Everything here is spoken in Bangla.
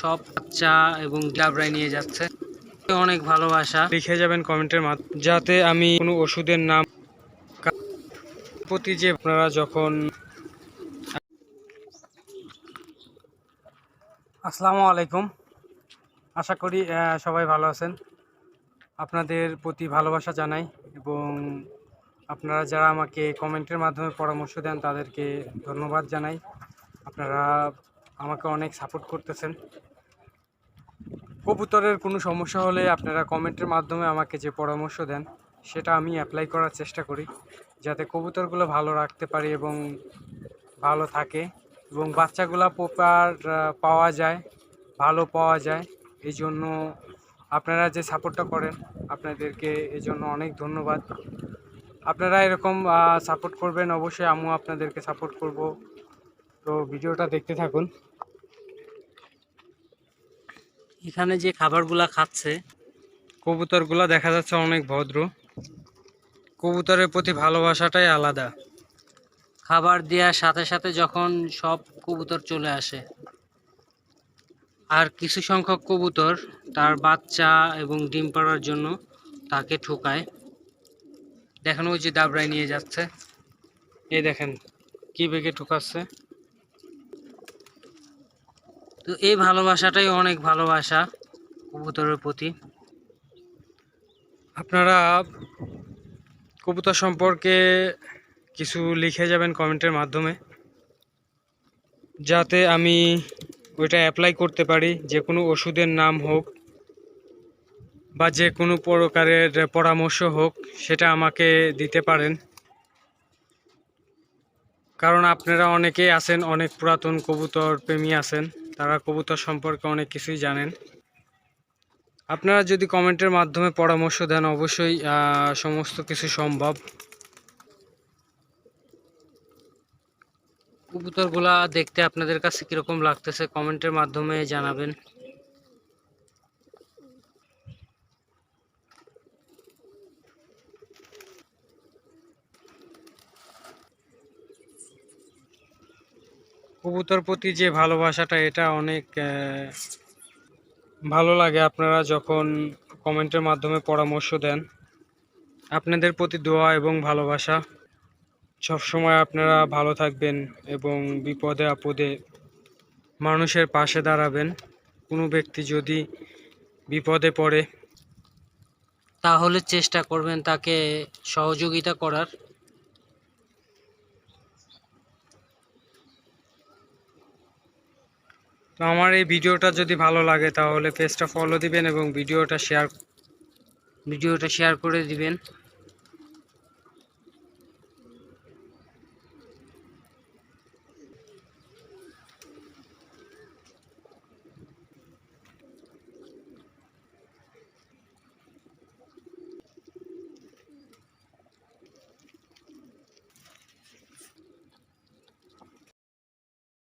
সব চা এবং ডাবরাই নিয়ে যাচ্ছে। অনেক ভালোবাসা। লিখে যাবেন কমেন্টের মাধ্যমে। যাতে আমি কোনো ওষুধের নাম প্রতি যে আপনারা যখন আসসালামু আলাইকুম। আশা করি সবাই ভালো আছেন। আপনাদের প্রতি ভালোবাসা জানাই এবং আপনারা যারা আমাকে কমেন্টের মাধ্যমে পরামর্শ দেন, তাদেরকে ধন্যবাদ জানাই। আপনারা আমাকে অনেক সাপোর্ট করতেছেন। কবুতরের কোনো সমস্যা হলে আপনারা কমেন্টের মাধ্যমে আমাকে যে পরামর্শ দেন, সেটা আমি অ্যাপ্লাই করার চেষ্টা করি, যাতে কবুতরগুলো ভালো রাখতে পারি এবং ভালো থাকে এবং বাচ্চাগুলো প্রপার পাওয়া যায়, ভালো পাওয়া যায়। এই জন্য আপনারা যে সাপোর্টটা করেন, আপনাদেরকে এই জন্য অনেক ধন্যবাদ। আপনারা এরকম সাপোর্ট করবেন, অবশ্যই আমিও আপনাদেরকে সাপোর্ট করব। তো ভিডিওটা দেখতে থাকুন। এখানে যে খাবারগুলা খাচ্ছে। কবুতরগুলো দেখা যাচ্ছে অনেক ভদ্র। কবুতরের প্রতি ভালোবাসাটাই আলাদা। খাবার দেওয়ার সাথে সাথে যখন সব কবুতর চলে আসে। আর কিছু সংখ্যক কবুতর তার বাচ্চা এবং ডিম পাড়ার জন্য তাকে ঠুকায়। দেখেন ওই যে দাবরায় নিয়ে যাচ্ছে। এই দেখেন কি বেগে ঠুকাচ্ছে। তো এই ভালোবাসাটাই অনেক ভালোবাসা কবুতরের প্রতি। আপনারা কবুতর সম্পর্কে কিছু লিখে যাবেন কমেন্টের মাধ্যমে, যাতে আমি ওইটা অ্যাপ্লাই করতে পারি, যে কোনো ওষুধের নাম হোক বা যে কোনো প্রকারের পরামর্শ হোক, সেটা আমাকে দিতে পারেন। কারণ আপনারা অনেকেই আছেন, অনেক পুরাতন কবুতর প্রেমী আছেন। তারা কবুতর সম্পর্কে অনেক কিছুই জানেন। আপনারা যদি কমেন্টের মাধ্যমে পরামর্শ দেন, অবশ্যই সমস্ত কিছু সম্ভব। কবুতরগুলা দেখতে আপনাদের কাছে কীরকম লাগতেছে, কমেন্টের মাধ্যমে জানাবেন। কবুতর প্রতি যে ভালোবাসাটা, এটা অনেক ভালো লাগে আপনারা যখন কমেন্টের মাধ্যমে পরামর্শ দেন। আপনাদের প্রতি দোয়া এবং ভালোবাসা। সবসময় আপনারা ভালো থাকবেন এবং বিপদে আপদে মানুষের পাশে দাঁড়াবেন। কোনো ব্যক্তি যদি বিপদে পড়ে, তাহলে চেষ্টা করবেন তাকে সহযোগিতা করার। তো আমার এই ভিডিওটা যদি ভালো লাগে তাহলে পেজটা ফলো দিবেন এবং ভিডিওটা শেয়ার ভিডিওটা শেয়ার করে দিবেন।